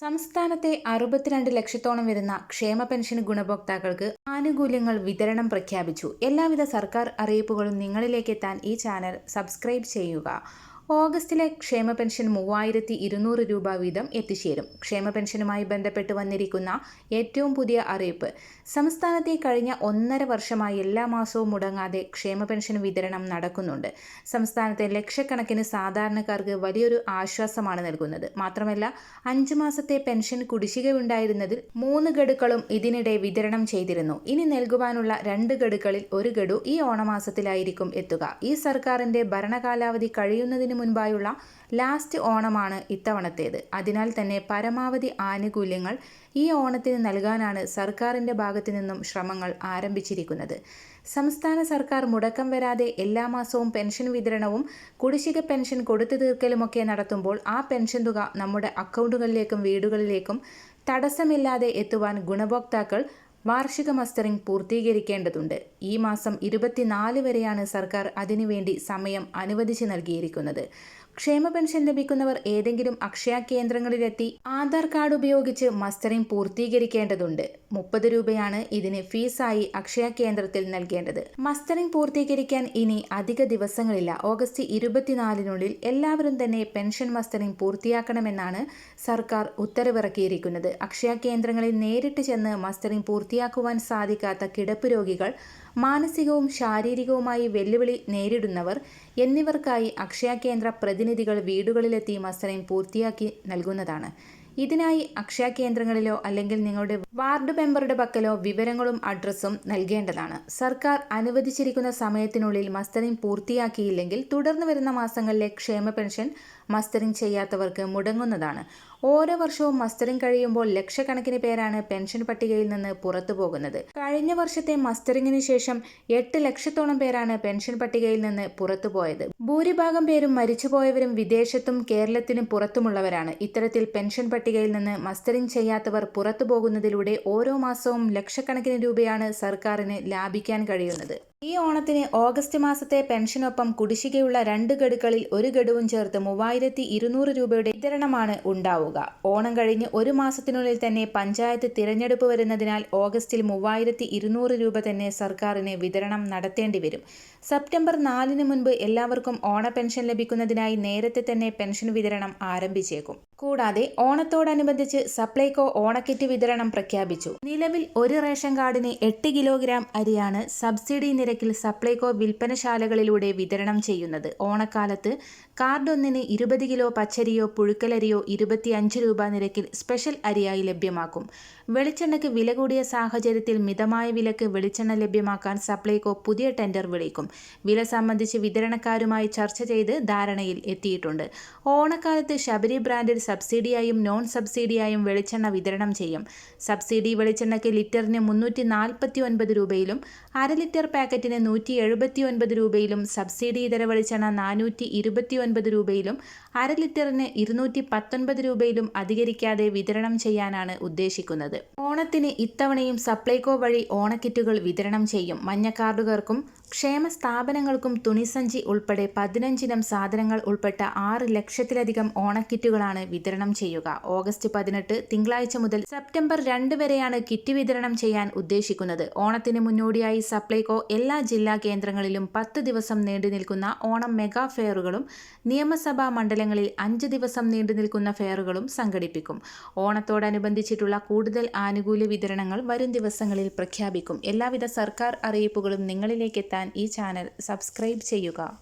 സംസ്ഥാനത്തെ അറുപത്തിരണ്ട് ലക്ഷത്തോളം വരുന്ന ക്ഷേമ പെൻഷൻ ഗുണഭോക്താക്കൾക്ക് ആനുകൂല്യങ്ങൾ വിതരണം പ്രഖ്യാപിച്ചു. എല്ലാവിധ സർക്കാർ അറിയിപ്പുകളും നിങ്ങളിലേക്ക് എത്താൻ ഈ ചാനൽ സബ്സ്ക്രൈബ് ചെയ്യുക. ഓഗസ്റ്റിലെ ക്ഷേമ പെൻഷൻ മൂവായിരത്തി ഇരുന്നൂറ് രൂപ വീതം എത്തിച്ചേരും. ക്ഷേമ പെൻഷനുമായി ബന്ധപ്പെട്ട് വന്നിരിക്കുന്ന ഏറ്റവും പുതിയ അറിയിപ്പ്. സംസ്ഥാനത്തെ കഴിഞ്ഞ ഒന്നര വർഷമായി എല്ലാ മാസവും മുടങ്ങാതെ ക്ഷേമ പെൻഷൻ വിതരണം നടക്കുന്നുണ്ട്. സംസ്ഥാനത്തെ ലക്ഷക്കണക്കിന് സാധാരണക്കാർക്ക് വലിയൊരു ആശ്വാസമാണ് നൽകുന്നത്. മാത്രമല്ല അഞ്ച് മാസത്തെ പെൻഷൻ കുടിശ്ശികയുണ്ടായിരുന്നതിൽ മൂന്ന് ഗഡുക്കളും ഇതിനിടെ വിതരണം ചെയ്തിരുന്നു. ഇനി നൽകുവാനുള്ള രണ്ട് ഗഡുക്കളിൽ ഒരു ഗഡു ഈ ഓണമാസത്തിലായിരിക്കും എത്തുക. ഈ സർക്കാരിന്റെ ഭരണകാലാവധി കഴിയുന്നതിന് മുൻപായുള്ള ലാസ്റ്റ് ഓണമാണ് ഇത്തവണത്തേത്. അതിനാൽ തന്നെ പരമാവധി ആനുകൂല്യങ്ങൾ ഈ ഓണത്തിന് നൽകാനാണ് സർക്കാരിന്റെ ഭാഗത്തു നിന്നും ശ്രമങ്ങൾ ആരംഭിച്ചിരിക്കുന്നത്. സംസ്ഥാന സർക്കാർ മുടക്കം വരാതെ എല്ലാ മാസവും പെൻഷൻ വിതരണവും കുടിശ്ശിക പെൻഷൻ കൊടുത്തു തീർക്കലുമൊക്കെ നടത്തുമ്പോൾ ആ പെൻഷൻ തുക നമ്മുടെ അക്കൗണ്ടുകളിലേക്കും വീടുകളിലേക്കും തടസ്സമില്ലാതെ എത്തുവാൻ ഗുണഭോക്താക്കൾ വാർഷിക മസ്റ്ററിംഗ് പൂർത്തീകരിക്കേണ്ടതുണ്ട്. ഈ മാസം ഇരുപത്തിനാല് വരെയാണ് സർക്കാർ അതിനുവേണ്ടി സമയം അനുവദിച്ചു നൽകിയിരിക്കുന്നത്. ക്ഷേമ പെൻഷൻ ലഭിക്കുന്നവർ ഏതെങ്കിലും അക്ഷയ കേന്ദ്രങ്ങളിലെത്തി ആധാർ കാർഡ് ഉപയോഗിച്ച് മസ്റ്ററിംഗ് പൂർത്തീകരിക്കേണ്ടതുണ്ട്. മുപ്പത് രൂപയാണ് ഇതിന് ഫീസായി അക്ഷയ കേന്ദ്രത്തിൽ നൽകേണ്ടത്. മസ്റ്ററിംഗ് പൂർത്തീകരിക്കാൻ ഇനി അധിക ദിവസങ്ങളില്ല. ഓഗസ്റ്റ് ഇരുപത്തിനാലിനുള്ളിൽ എല്ലാവരും തന്നെ പെൻഷൻ മസ്റ്ററിംഗ് പൂർത്തിയാക്കണമെന്നാണ് സർക്കാർ ഉത്തരവിറക്കിയിരിക്കുന്നത്. അക്ഷയ കേന്ദ്രങ്ങളിൽ നേരിട്ട് ചെന്ന് മസ്റ്ററിംഗ് പൂർത്തിയാക്കുവാൻ സാധിക്കാത്ത കിടപ്പ് രോഗികൾ മാനസികവും ശാരീരികവുമായി വെല്ലുവിളി നേരിടുന്നവർ എന്നിവർക്കായി അക്ഷയ കേന്ദ്ര പ്രതിനിധികൾ വീടുകളിലെത്തി മത്സരം പൂർത്തിയാക്കി നൽകുന്നതാണ്. ഇതിനായി അക്ഷയ കേന്ദ്രങ്ങളിലോ അല്ലെങ്കിൽ നിങ്ങളുടെ വാർഡ് മെമ്പറുടെ പക്കലോ വിവരങ്ങളും അഡ്രസ്സും നൽകേണ്ടതാണ്. സർക്കാർ അനുവദിച്ചിരിക്കുന്ന സമയത്തിനുള്ളിൽ മസ്റ്ററിംഗ് പൂർത്തിയാക്കിയില്ലെങ്കിൽ തുടർന്ന് വരുന്ന മാസങ്ങളിലെ ക്ഷേമ പെൻഷൻ മസ്റ്ററിംഗ് ചെയ്യാത്തവർക്ക് മുടങ്ങുന്നതാണ്. ഓരോ വർഷവും മസ്റ്ററിംഗ് കഴിയുമ്പോൾ ലക്ഷക്കണക്കിന് പേരാണ് പെൻഷൻ പട്ടികയിൽ നിന്ന് പുറത്തു പോകുന്നത്. കഴിഞ്ഞ വർഷത്തെ മസ്റ്ററിംഗിന് ശേഷം എട്ട് ലക്ഷത്തോളം പേരാണ് പെൻഷൻ പട്ടികയിൽ നിന്ന് പുറത്തു പോയത്. ഭൂരിഭാഗം പേരും മരിച്ചുപോയവരും വിദേശത്തും കേരളത്തിനും പുറത്തുമുള്ളവരാണ്. ഇത്തരത്തിൽ പെൻഷൻ പട്ടികയിൽ നിന്ന് മസ്റ്ററിംഗ് ചെയ്യാത്തവർ പുറത്തു പോകുന്നതിലൂടെ ഓരോ മാസവും ലക്ഷക്കണക്കിന് രൂപയാണ് സർക്കാരിന് ലാഭിക്കാൻ കഴിയുന്നത്. ഈ ഓണത്തിന് ഓഗസ്റ്റ് മാസത്തെ പെൻഷനൊപ്പം കുടിശ്ശികയുള്ള രണ്ട് ഗഡുക്കളിൽ ഒരു ഗഡുവും ചേർത്ത് മൂവായിരത്തി ഇരുന്നൂറ് രൂപയുടെ വിതരണമാണ് ഉണ്ടാവുക. ഓണം കഴിഞ്ഞ് ഒരു മാസത്തിനുള്ളിൽ തന്നെ പഞ്ചായത്ത് തിരഞ്ഞെടുപ്പ് വരുന്നതിനാൽ ഓഗസ്റ്റിൽ മൂവായിരത്തി ഇരുന്നൂറ് രൂപ തന്നെ സർക്കാരിന് വിതരണം നടത്തേണ്ടി വരും. സെപ്റ്റംബർ നാലിന് മുൻപ് എല്ലാവർക്കും ഓണ പെൻഷൻ ലഭിക്കുന്നതിനായി നേരത്തെ തന്നെ പെൻഷൻ വിതരണം ആരംഭിച്ചേക്കും. കൂടാതെ ഓണത്തോടനുബന്ധിച്ച് സപ്ലൈകോ ഓണക്കിറ്റ് വിതരണം പ്രഖ്യാപിച്ചു. നിലവിൽ ഒരു റേഷൻ കാർഡിന് എട്ട് കിലോഗ്രാം അരിയാണ് സബ്സിഡി നിരക്ക് നിരക്കിൽ സപ്ലൈകോ വിൽപ്പനശാലകളിലൂടെ വിതരണം ചെയ്യുന്നത്. ഓണക്കാലത്ത് കാർഡ് ഒന്നിന് ഇരുപത് കിലോ പച്ചരിയോ പുഴുക്കലരിയോ ഇരുപത്തിയഞ്ച് രൂപ നിരക്കിൽ സ്പെഷ്യൽ അരിയായി ലഭ്യമാക്കും. വെളിച്ചെണ്ണയ്ക്ക് വില കൂടിയ സാഹചര്യത്തിൽ മിതമായ വിലക്ക് വെളിച്ചെണ്ണ ലഭ്യമാക്കാൻ സപ്ലൈകോ പുതിയ ടെൻഡർ വിളിക്കും. വില സംബന്ധിച്ച് വിതരണക്കാരുമായി ചർച്ച ചെയ്ത് ധാരണയിൽ എത്തിയിട്ടുണ്ട്. ഓണക്കാലത്ത് ശബരി ബ്രാൻഡിൽ സബ്സിഡിയായും നോൺ സബ്സിഡിയായും വെളിച്ചെണ്ണ വിതരണം ചെയ്യും. സബ്സിഡി വെളിച്ചെണ്ണയ്ക്ക് ലിറ്ററിന് മുന്നൂറ്റി രൂപയിലും അര ലിറ്റർ പാക്കറ്റിന് നൂറ്റി എഴുപത്തി ഒൻപത് രൂപയിലും സബ്സിഡി ഇതര വെളിച്ചെണ്ണ നാനൂറ്റി ഇരുപത്തി ഒൻപത് രൂപയിലും അര ലിറ്ററിന് ഇരുന്നൂറ്റി പത്തൊൻപത് രൂപയിലും അധികരിക്കാതെ വിതരണം ചെയ്യാനാണ് ഉദ്ദേശിക്കുന്നത്. ഓണത്തിന് ഇത്തവണയും സപ്ലൈകോ വഴി ഓണക്കിറ്റുകൾ വിതരണം ചെയ്യും. മഞ്ഞ കാർഡുകാർക്കും ക്ഷേമ സ്ഥാപനങ്ങൾക്കും തുണിസഞ്ചി ഉൾപ്പെടെ പതിനഞ്ചിനം സാധനങ്ങൾ ഉൾപ്പെട്ട ആറ് ലക്ഷത്തിലധികം ഓണക്കിറ്റുകളാണ് വിതരണം ചെയ്യുക. ഓഗസ്റ്റ് പതിനെട്ട് തിങ്കളാഴ്ച മുതൽ സെപ്റ്റംബർ രണ്ട് വരെയാണ് കിറ്റ് വിതരണം ചെയ്യാൻ ഉദ്ദേശിക്കുന്നത്. ഓണത്തിന് മുന്നോടിയായി സപ്ലൈകോ എല്ലാ ജില്ലാ കേന്ദ്രങ്ങളിലും പത്ത് ദിവസം നീണ്ടു നിൽക്കുന്ന ഓണം മെഗാ ഫെയറുകളും നിയമസഭാ മണ്ഡലങ്ങളിൽ അഞ്ച് ദിവസം നീണ്ടു നിൽക്കുന്ന ഫെയറുകളും സംഘടിപ്പിക്കും. ഓണത്തോടനുബന്ധിച്ചിട്ടുള്ള കൂടുതൽ ആനുകൂല്യ വിതരണങ്ങൾ വരും ദിവസങ്ങളിൽ പ്രഖ്യാപിക്കും. എല്ലാവിധ സർക്കാർ അറിയിപ്പുകളും നിങ്ങളിലേക്ക് എത്താൻ ഈ ചാനൽ സബ്സ്ക്രൈബ് ചെയ്യുക.